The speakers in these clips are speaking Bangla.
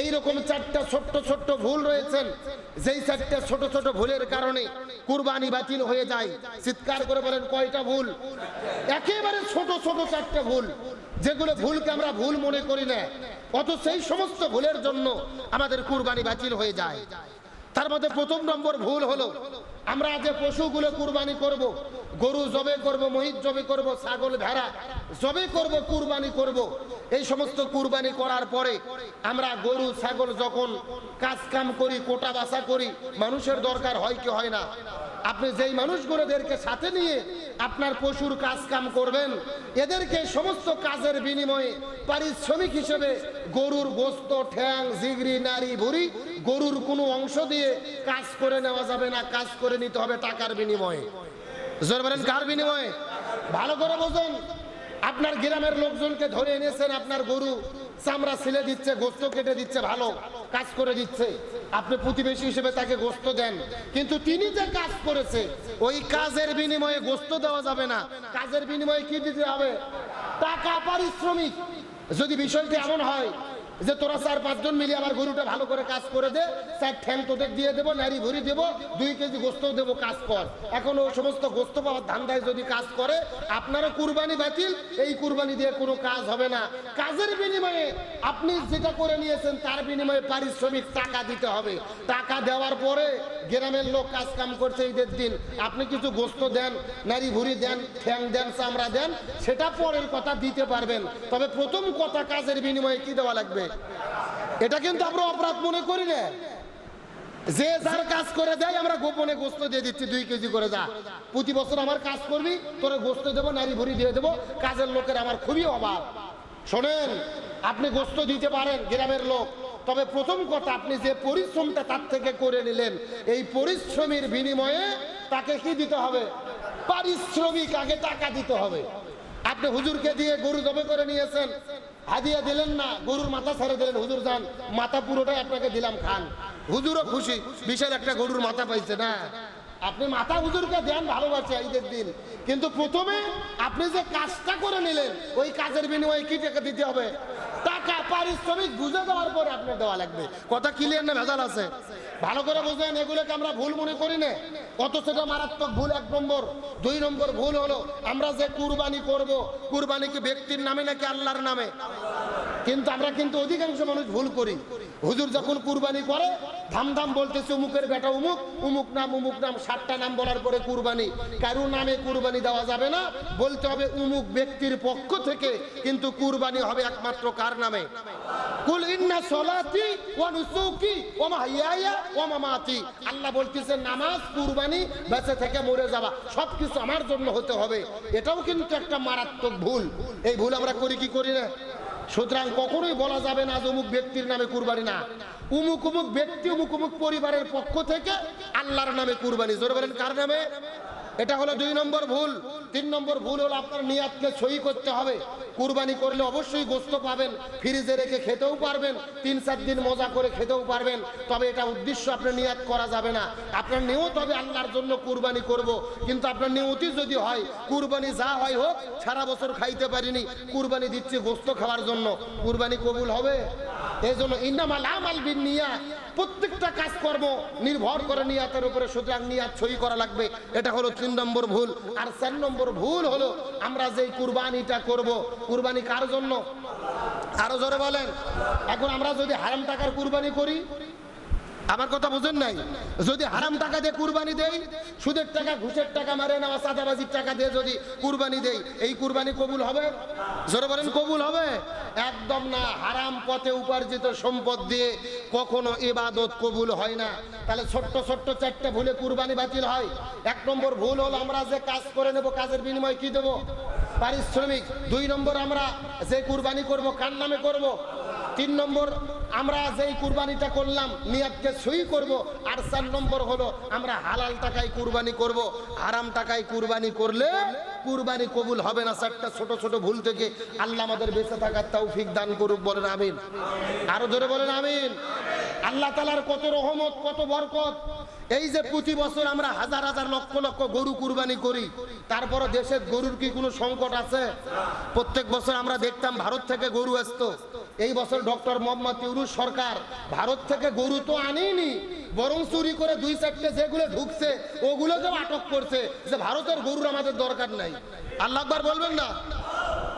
এই রকম চারটা ছোট্ট ছোট্ট ভুল রয়েছেন, যেই চারটা ছোট ছোট ভুলের কারণে কুরবানি বাতিল হয়ে যায়। চিৎকার করে বলেন, কয়টা ভুল? একেবারে ছোট ছোট চারটা ভুল, যেগুলো ভুলকে আমরা ভুল মনে করি না। অত সেই সমস্ত ভুলের জন্য আমাদের কুরবানি বাতিল হয়ে যায়। তার মধ্যে প্রথম নম্বর ভুল হলো আমরা যে পশুগুলো কুরবানি করব, গরু জবে করব, মহিষ জবে করব, ছাগল, ভেড়া জবে করব, কুরবানি করব, এই সমস্ত কুরবানি করার পরে আমরা গরু, ছাগল যখন কাজ কাম করি, কোটা বাসা করি, মানুষের দরকার হয় কি হয় না? আপনি যেই মানুষগুলোদেরকে সাথে নিয়ে আপনার পশুর কাজ কাম করবেন, এদেরকে সমস্ত কাজের বিনিময়ে পারিশ্রমিক হিসেবে গরুর গোস্ত, ঠ্যাং, জিগরি নারী ভুড়ি গরুর কোনো অংশ দিয়ে কাজ করে নেওয়া যাবে না, কাজ করে নিতে হবে টাকার বিনিময়ে। জোর বলেন, কার বিনিময়ে? ভালো করে বোঝেন। আপনার গ্রামের লোকজনকে ধরে এনেছেন, আপনার গরু চামড়া ছিলে দিচ্ছে, গোস্ত কেটে দিচ্ছে, ভালো কাজ করে দিচ্ছে। আপনি প্রতিবেশী হিসেবে তাকে গোস্ত দেন। কিন্তু তিনি যে কাজ করেছে, ওই কাজের বিনিময়ে গোস্ত দেওয়া যাবে না। কাজের বিনিময়ে কি দিতে হবে? টাকা পারিশ্রমিক। যদি বিষয়টি এমন হয় যে তোরা চার, পাঁচজন মিলে আমার গরুটা ভালো করে কাজ করে দে, চার ঠ্যাং তোদের দিয়ে দেবো নারী ভরি দেবো, দুই কেজি গোস্ত দেবো, কাজ কর। এখন ও সমস্ত গোস্ত পাওয়ার ধান্দায় যদি কাজ করে, আপনারও কুরবানি বাতিল, এই কুরবানি দিয়ে কোনো কাজ হবে না। কাজের বিনিময়ে আপনি যেটা করে নিয়েছেন, তার বিনিময়ে পারিশ্রমিক টাকা দিতে হবে। টাকা দেওয়ার পরে গ্রামের লোক কাজ কাম করছে ঈদের দিন। আপনি কিছু গোস্ত দেন নারী ভুড়ি দেন, ঠ্যাং দেন, চামড়া দেন, সেটা পরের কথা দিতে পারবেন। তবে প্রথম কথা কাজের বিনিময়ে কি দেওয়া লাগবে? এটা কিন্তু আমরা অপরাধ মনে করি না। যে যার কাজ করে দেয়, আমরা গোপনে গোস্ত দিয়ে দিচ্ছি, দুই কেজি করে যা। প্রতি বছর আমার কাজ করবি, তোরা গোস্ত দেবো নারী ভরি দিয়ে দেবো। কাজের লোকের আমার খুবই অভাব। শোনেন, আপনি গোস্ত দিতে পারেন গ্রামের লোক, তবে প্রথম কথা, আপনি যে পরিশ্রমটা তার থেকে করে নিলেন, এই পরিশ্রমের বিনিময়ে তাকে কি দিতে হবে? পারিশ্রমিক আগে টাকা দিতে হবে। আপনি হুজুরকে দিয়ে গরু জবে করে নিয়েছেন হাদিয়া দিলেন না, গরুর মাথা ছেড়ে দিলেন, হুজুর যান মাথা পুরোটাই আপনাকে দিলাম খান। হুজুরও খুশি, বিশাল একটা গরুর মাথা পাইছে না? আপনি মাথা হুজুরকে দেন ভালোবাসে ঈদের দিন, কিন্তু প্রথমে আপনি যে কাজটা করে নিলেন, ওই কাজের বিনিময়ে কি টাকা দিতে হবে? টাকা পারিশ্রমিক বুঝে দেওয়ার পরে আপনার দেওয়া লাগবে। কথা ক্লিয়ার না ভেজাল আছে? ভালো করে বুঝলেন এগুলোকে আমরা ভুল মনে করি না। কত সেটা মারাত্মক ভুল, এক নম্বর। দুই নম্বর ভুল হলো, আমরা যে কুরবানি করব, কুরবানি কি ব্যক্তির নামে নাকি আল্লাহর নামে? কিন্তু আমরা কিন্তু অধিকাংশ মানুষ ভুল করি। হুজুর যখন কুরবানি করে ধাম ধাম বলতেছে, উমুকের বেটা উমুক উমুক নাম উমুক নাম, সাতটা নাম বলার পরে কুরবানি। কারও নামে কুরবানি দেওয়া যাবে না, বলতে হবে উমুক ব্যক্তির পক্ষ থেকে, কিন্তু কুরবানি হবে একমাত্র কার নামে? কুল ইন্না সলাতি ওয়া নুসুকি ওয়া মাহইয়ায়া ওয়া মামাতি। আল্লাহ বলতেছেন নামাজ, কুরবানি, বেঁচে থেকে মরে যাওয়া, সবকিছু আমার জন্য হতে হবে। এটাও কিন্তু একটা মারাত্মক ভুল। এই ভুল আমরা করি কি করি না? সুতরাং কখনোই বলা যাবে না যে অমুক ব্যক্তির নামে কুরবানি না। উমুক উমুক ব্যক্তি উমুক উমুক পরিবারের পক্ষ থেকে আল্লাহর নামে কুরবানি। জোর বলেন, কার নামে? এটা হলো দুই নম্বর ভুল। তিন নম্বর ভুল হলো আপনার নিয়াতকে সই করতে হবে। কুরবানি করলে অবশ্যই গোস্ত পাবেন, ফ্রিজে রেখে খেতেও পারবেন, তিন, চার দিন মজা করে খেতেও পারবেন। তবে এটা উদ্দেশ্য আপনার নিয়াত করা যাবে না। আপনার নিয়ত হবে আল্লাহর জন্য কুরবানি করব। কিন্তু আপনার নিয়তি যদি হয়, কুরবানি যা হয় হোক, সারা বছর খাইতে পারিনি। কুরবানি দিচ্ছি গোস্ত খাওয়ার জন্য। কুরবানি কবুল হবে? কাজকর্ম নির্ভর করে নিয়াতের নিয়াত করা লাগবে। এটা হলো তিন নম্বর ভুল। আর চার নম্বর ভুল হলো, আমরা যেই কুরবানিটা করব, কুরবানি কার জন্য? আরও জোরে বলেন। এখন আমরা যদি হারাম টাকার কুরবানি করি আমার কথা বুঝেন নাই? যদি হারাম টাকা দিয়ে কুরবানি দেই, সুদের টাকা, ঘুষের টাকা মারে নেওয়া সাদাবাজির টাকা দিয়ে যদি কুরবানি দেই, এই কুরবানি কবুল হবে? জোরে বলেন, কবুল হবে? একদম না, হারাম পথে উপার্জিত সম্পদ দিয়ে কখনো ইবাদত কবুল হয় না। তাহলে ছোট্ট ছোট্ট চারটে ভুলে কুরবানি বাতিল হয়। এক নম্বর ভুল হলো আমরা যে কাজ করে নেব, কাজের বিনিময়ে কি দেবো? পারিশ্রমিক। দুই নম্বর আমরা যে কুরবানি করব, কার নামে করব? তিন নম্বর আমরা যেই কুরবানিটা করলাম নিয়াতকে সই করব, আর চার নম্বর হলো আমরা হালাল টাকায় কুরবানি করব, হারাম টাকায় কুরবানি করলে কুরবানি কবুল হবে না। চারটা ছোট ছোট ভুল থেকে আল্লাহ আমাদের বেঁচে থাকার তৌফিক দান করুক, বলেন আমিন। আরও ধরে বলেন আমিন। আল্লাহ তালার কত রহমত, কত বরকত। এই যে প্রতি বছর আমরা হাজার হাজার লক্ষ লক্ষ গরু কুরবানি করি তারপরও দেশের গরুর কি কোনো সংকট আছে? প্রত্যেক বছর আমরা দেখতাম ভারত থেকে গরু আসতো। এই বছর ডক্টর মোহাম্মদ ইউরুস সরকার ভারত থেকে গরু তো আনেনি বরং চুরি করে দুই চারটে যেগুলো ঢুকছে, ওগুলোকেও আটক করছে যে ভারতের গরুর আমাদের দরকার নাই। আল্লাহ আকবার বলবেন না?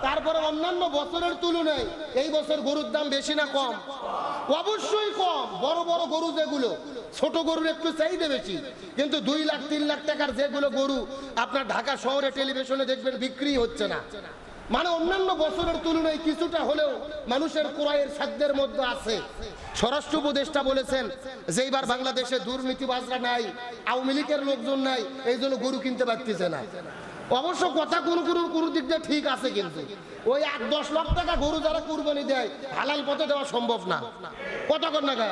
তারপরে অন্যান্য বছরের তুলনায় এই বছর গরুর দাম বেশি না কম? অবশ্যই কম। বড় বড় গরু যেগুলো, ছোট গরুর একটু চাহিদা বেশি। কিন্তু দুই লাখ, তিন লাখ টাকার যেগুলো গরু আপনার ঢাকা শহরে টেলিভিশনে দেখবেন বিক্রি হচ্ছে না। মানে অন্যান্য বছরের তুলনায় কিছুটা হলেও মানুষের ক্রয়ের সাধ্যের মধ্যে আছে। স্বরাষ্ট্র উপদেষ্টা বলেছেন যে এইবার বাংলাদেশে দুর্নীতিবাজরা নাই, আওয়ামী লীগের লোকজন নাই, এই জন্য গরু কিনতে পারতেছে না। অবশ্য কথা কোনো কোনো কোনো দিক দিয়ে ঠিক আছে কিন্তু। ওই আট দশ লাখ টাকা গরু যারা কুরবানি দেয়, হালাল পথে দেওয়া সম্ভব না। কতক্ষণ নাগা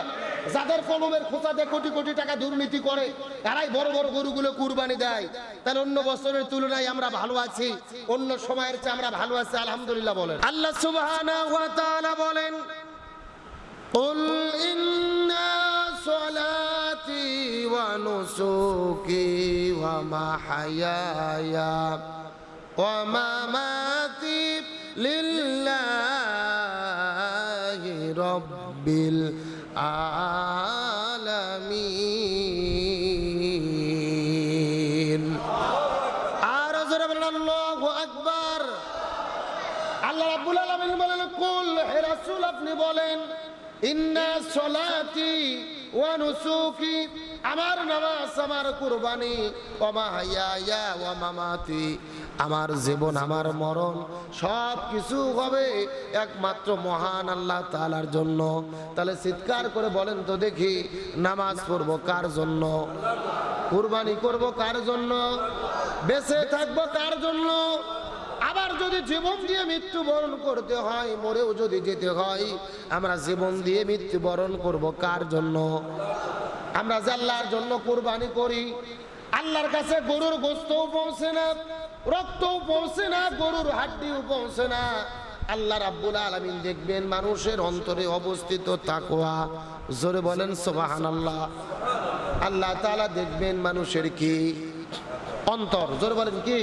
যাদের কলমের খোঁচাতে কোটি কোটি টাকা দুর্নীতি করে তারাই বড় বড় গরুগুলো কুরবানি দেয় তাহলে অন্য বছরের তুলনায় আমরা ভালো আছি অন্য সময়ের চেয়ে আমরা ভালো আছি আলহামদুলিল্লাহ বলেন আল্লাহ সুবহানাহু ওয়া তাআলা বলেন قل إن صلاتي ونسكي ومحياي ومماتي لله رب العالمين আর জোরে বলেন, আল্লাহু আকবার। আল্লাহ রাব্বুল আলামিন বলেন, কুল হে রাসূল, আপনি বলেন, ইন্না সলাতি ওয়া নুসুকি আমার নামাজ, আমার কুরবানি ওয়া মাহাইয়া ওয়া মামাতি আমার জীবন, আমার মরণ, সব কিছু হবে একমাত্র মহান আল্লাহ তালার জন্য। তাহলে চিৎকার করে বলেন তো দেখি, নামাজ পড়ব কার জন্য? কুরবানি করব কার জন্য? বেঁচে থাকব কার জন্য? আবার যদি জীবন দিয়ে মৃত্যুবরণ করতে হয়, মরেও যদি যেতে হয়, আমরা জীবন দিয়ে মৃত্যুবরণ করব কার জন্য? আমরা যে আল্লাহর জন্য কোরবানি করি, আল্লাহর কাছে গরুর গোস্তও পৌঁছে না, রক্তও পৌঁছে না, গরুর হাড্ডিও পৌঁছে না। আল্লাহ রাব্বুল আলামিন দেখবেন মানুষের অন্তরে অবস্থিত তাকওয়া। জোরে বলেন, সুবহানাল্লাহ। আল্লাহ আল্লাহ তাআলা দেখবেন মানুষের কি অন্তর। জোরে বলেন কি?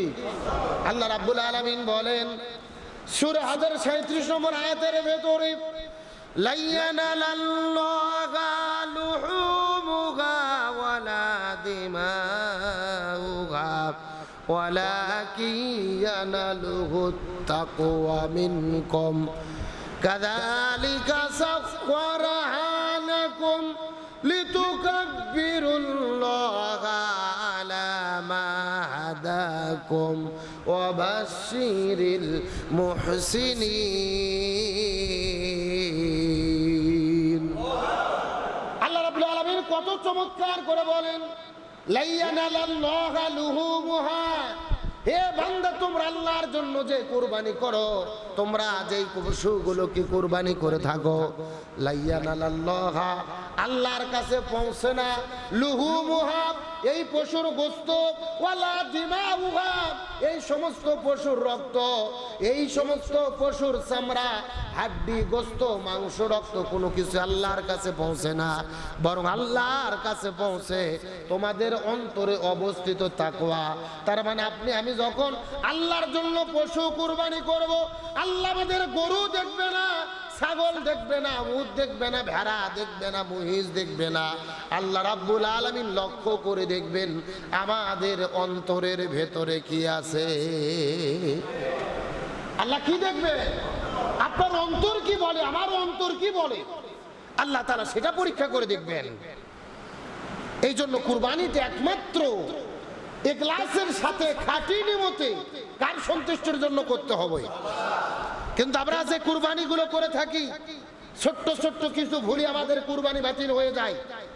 আল্লাহ রাব্বুল আলামিন বলেন, সূরা হাজার 37 নম্বর আয়াতের ভেতরে লাইয়ানা লাল্লাহা ওয়ালা দিমাউহা ولكن يناله التقوى منكم كذلك سخرها لكم لتكبروا الله على ما هداكم وبشر المحسنين আল্লাহ রাব্বুল আলামিন কত চমৎকার করে বলেন লাইয়ানালাল্লাহা লুহুমুহা হে বান্দা, তোমরা আল্লাহর জন্য যে কুরবানি করো, তোমরা যেই পশুগুলোকে কুরবানি করে থাকো, লাইয়ানালাল্লাহা আল্লাহর কাছে পৌঁছে না। লুহু মুহাব, এই পশুর গোস্ত, ওয়ালা দিমাউহা, এই সমস্ত পশুর রক্ত, এই সমস্ত পশুর চামড়া, হাড্ডি, গোস্ত, মাংস, রক্ত, কোনো কিছু আল্লাহর কাছে পৌঁছে না। বরং আল্লাহর কাছে পৌঁছে তোমাদের অন্তরে অবস্থিত তাকওয়া। তার মানে আপনি, আমি যখন আল্লাহর জন্য পশু কুরবানি করব, আল্লাহ আমাদের গরু দেখবে না। ছাগল দেখবে না, উট দেখবে না, ভেড়া দেখবে না, মহিষ দেখবে না। আল্লাহ রাব্বুল আলামিন লক্ষ্য করে দেখবেন, আমাদের অন্তরের ভেতরে কি আছে? আল্লাহ কি দেখবে? আপনার অন্তর কি বলে? আমার অন্তর কি বলে? আল্লাহ তারা সেটা পরীক্ষা করে দেখবেন। এই জন্য কুরবানিতে একমাত্র এগলাসের সাথে খাঁটি নিমতে কার সন্তুষ্টির জন্য করতে হবে? কিন্তু আমরা যে কুরবানিগুলো করে থাকি, ছোট্ট ছোট্ট কিছু ভুলি আমাদের কুরবানি বাতিল হয়ে যায়।